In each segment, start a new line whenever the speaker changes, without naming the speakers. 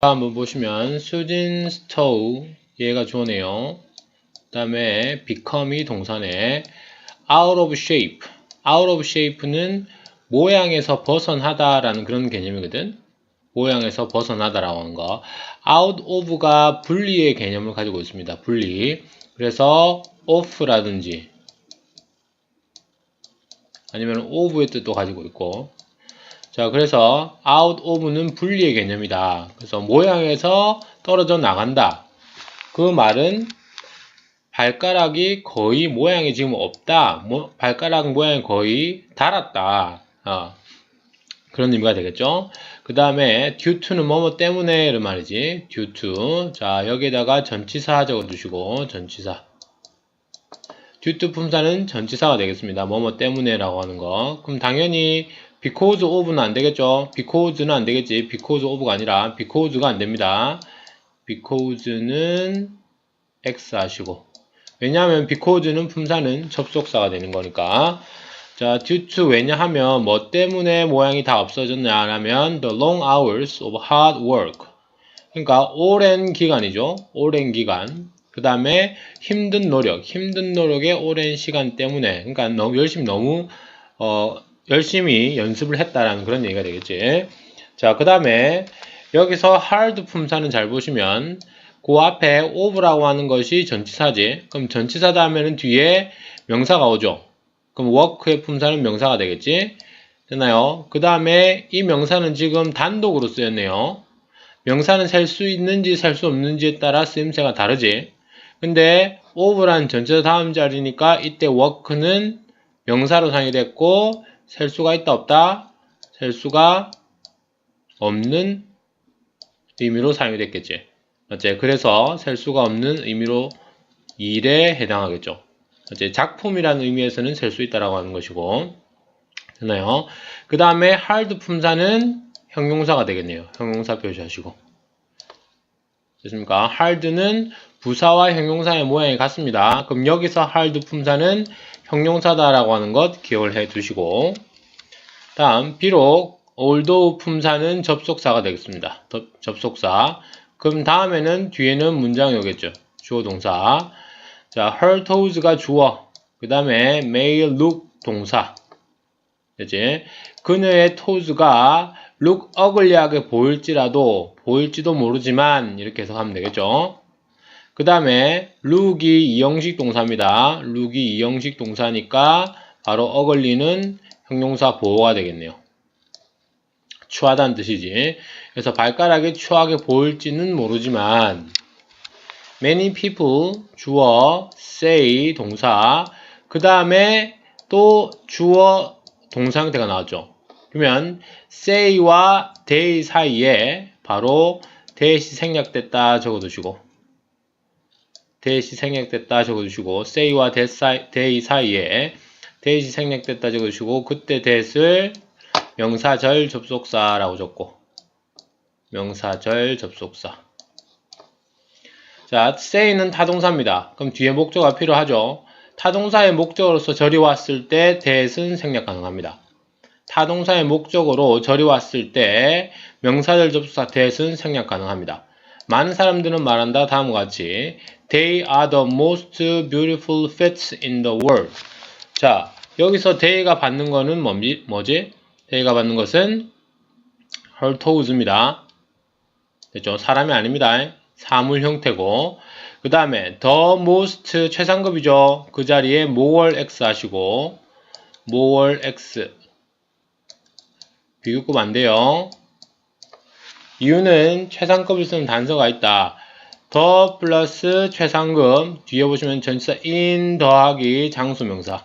한번 보시면 Susan's toe 얘가 주어네요. 그 다음에 become이 동사네. out of shape. out of shape는 모양에서 벗어나다라는 그런 개념이거든. 모양에서 벗어나다라고 하는 거. out of가 분리의 개념을 가지고 있습니다. 분리. 그래서 off라든지 아니면 of의 뜻도 가지고 있고 자 그래서 out of는 분리의 개념이다. 그래서 모양에서 떨어져 나간다. 그 말은 발가락이 거의 모양이 지금 없다. 뭐, 발가락 모양이 거의 닳았다. 어, 그런 의미가 되겠죠. 그 다음에 due to는 뭐뭐 때문에 이런 말이지. due to. 자 여기에다가 전치사 적어주시고 전치사. due to 품사는 전치사가 되겠습니다. 뭐뭐 때문에 라고 하는 거. 그럼 당연히 because of는 안 되겠죠. because는 안 되겠지. because of가 아니라 because가 안 됩니다. because는 x 하시고. 왜냐하면 because는 품사는 접속사가 되는 거니까. 자 due to 왜냐하면 뭐 때문에 모양이 다 없어졌냐 하면 the long hours of hard work. 그러니까 오랜 기간이죠. 오랜 기간. 그 다음에 힘든 노력. 힘든 노력의 오랜 시간 때문에. 그러니까 너무 열심히 너무 어 열심히 연습을 했다라는 그런 얘기가 되겠지 자 그 다음에 여기서 hard 품사는 잘 보시면 그 앞에 of라고 하는 것이 전치사지. 그럼 전치사다 하면은 뒤에 명사가 오죠. 그럼 work의 품사는 명사가 되겠지. 되나요? 그 다음에 이 명사는 지금 단독으로 쓰였네요. 명사는 셀 수 있는지 셀 수 없는지에 따라 쓰임새가 다르지. 근데 of란 전치사 다음 자리니까 이때 work는 명사로 사용이 됐고 셀 수가 있다 없다? 셀 수가 없는 의미로 사용이 됐겠지. 맞지? 그래서 셀 수가 없는 의미로 일에 해당하겠죠. 맞지? 작품이라는 의미에서는 셀 수 있다라고 하는 것이고. 되나요? 그 다음에 hard 품사는 형용사가 되겠네요. 형용사 표시하시고. 됐습니까? hard는 부사와 형용사의 모양이 같습니다. 그럼 여기서 hard 품사는 형용사다라고 하는 것 기억을 해 두시고. 다음, 비록 although 품사는 접속사가 되겠습니다. 접속사. 그럼 다음에는 뒤에는 문장이 오겠죠. 주어 동사. 자, her toes가 주어. 그 다음에 may look 동사. 그지? 그녀의 toes가 look ugly하게 보일지라도, 보일지도 모르지만, 이렇게 해석하면 되겠죠. 그 다음에 look이 이형식 동사입니다. look이 이형식 동사니까 바로 ugly는 형용사 보호가 되겠네요. 추하다는 뜻이지. 그래서 발가락이 추하게 보일지는 모르지만 many people 주어 say 동사 그 다음에 또 주어 동사 형태가 나왔죠. 그러면 say와 they 사이에 바로 대시 생략됐다 적어두시고 대시 생략됐다 적어두시고 say와 they 사이에 대시 생략됐다 적어두시고 그때 대을 명사절 접속사라고 적고 명사절 접속사 자, say는 타동사입니다. 그럼 뒤에 목적어가 필요하죠. 타동사의 목적어로서 절이 왔을 때 대은 생략 가능합니다. 타동사의 목적어로 절이 왔을 때 명사절 접속사 대은 생략 가능합니다. 많은 사람들은 말한다 다음과 같이 They are the most beautiful fits in the world. 자, 여기서 they가 받는 거는 뭐지? 뭐지? they가 받는 것은 her toes입니다. 됐죠? 사람이 아닙니다. 사물 형태고 그 다음에 the most 최상급이죠. 그 자리에 more x 하시고 more x 비교급 안 돼요. 이유는 최상급을 쓰는 단서가 있다. 더 플러스 최상급. 뒤에 보시면 전치사 in 더하기 장소명사.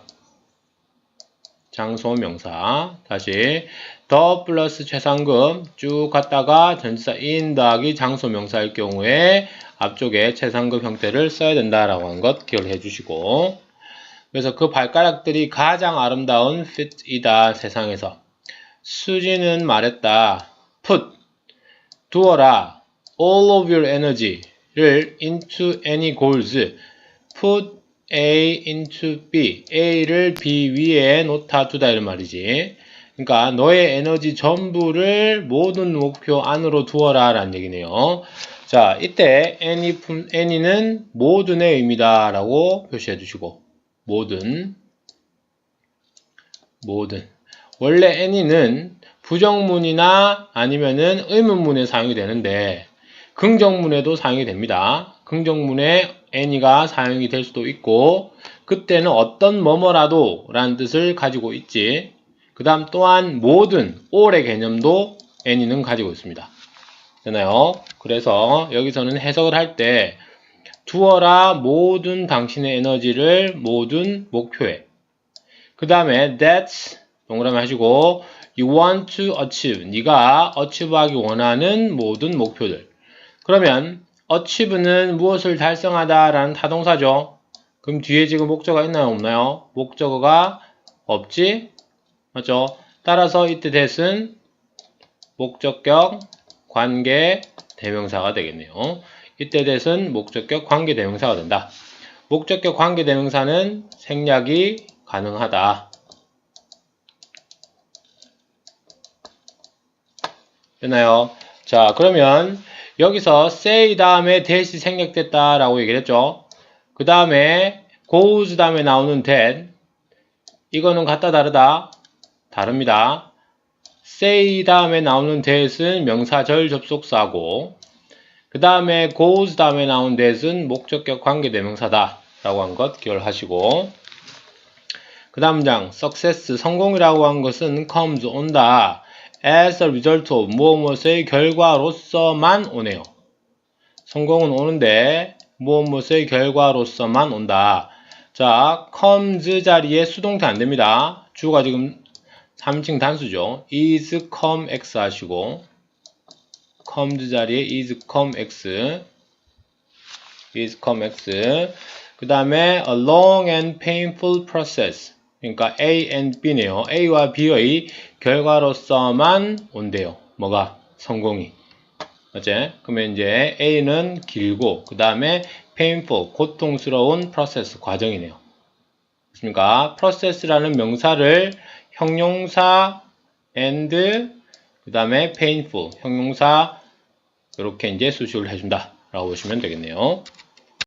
장소명사. 다시. 더 플러스 최상급. 쭉 갔다가 전치사 in 더하기 장소명사일 경우에 앞쪽에 최상급 형태를 써야 된다라고 하는 것 기억을 해주시고. 그래서 그 발가락들이 가장 아름다운 fit이다 세상에서. 수지는 말했다. put 두어라. All of your energy를 into any goals. Put A into B. A를 B 위에 놓다 두다 이런 말이지. 그러니까 너의 에너지 전부를 모든 목표 안으로 두어라 라는 얘기네요. 자, 이때 any, 품- any는 모든의 의미다 라고 표시해 주시고 모든 모든. 원래 any는 부정문이나 아니면은 의문문에 사용이 되는데 긍정문에도 사용이 됩니다. 긍정문에 any가 사용이 될 수도 있고 그때는 어떤 뭐뭐라도 라는 뜻을 가지고 있지 그 다음 또한 모든 all의 개념도 any는 가지고 있습니다. 되나요? 그래서 여기서는 해석을 할 때 두어라 모든 당신의 에너지를 모든 목표에 그 다음에 that's 동그라미 하시고 you want to achieve. 네가 achieve하기 원하는 모든 목표들. 그러면 achieve는 무엇을 달성하다 라는 타동사죠. 그럼 뒤에 지금 목적어가 있나요? 없나요? 목적어가 없지? 맞죠? 따라서 이때 that은 목적격 관계 대명사가 되겠네요. 이때 that은 목적격 관계 대명사가 된다. 목적격 관계 대명사는 생략이 가능하다 됐나요? 자, 그러면 여기서 say 다음에 that이 생략됐다 라고 얘기를 했죠. 그 다음에 goes 다음에 나오는 that 이거는 같다 다르다? 다릅니다. say 다음에 나오는 that은 명사절 접속사고 그 다음에 goes 다음에 나온 that은 목적격 관계대명사다 라고 한 것 기억하시고 그 다음 장 success 성공이라고 한 것은 comes 온다 as a result of 무엇 무엇의 결과로서만 오네요. 성공은 오는데 무엇 무엇의 결과로서만 온다. 자, comes 자리에 수동태 안 됩니다. 주가 지금 3층 단수죠. is come x 하시고 comes 자리에 is come x is come x 그 다음에 a long and painful process 그러니까 A and B네요. A와 B의 결과로서만 온대요. 뭐가? 성공이. 어째? 그러면 이제 A는 길고 그 다음에 painful, 고통스러운 프로세스 과정이네요. 그렇습니까? process라는 명사를 형용사 and 그 다음에 painful, 형용사 이렇게 이제 수식을 해준다 라고 보시면 되겠네요.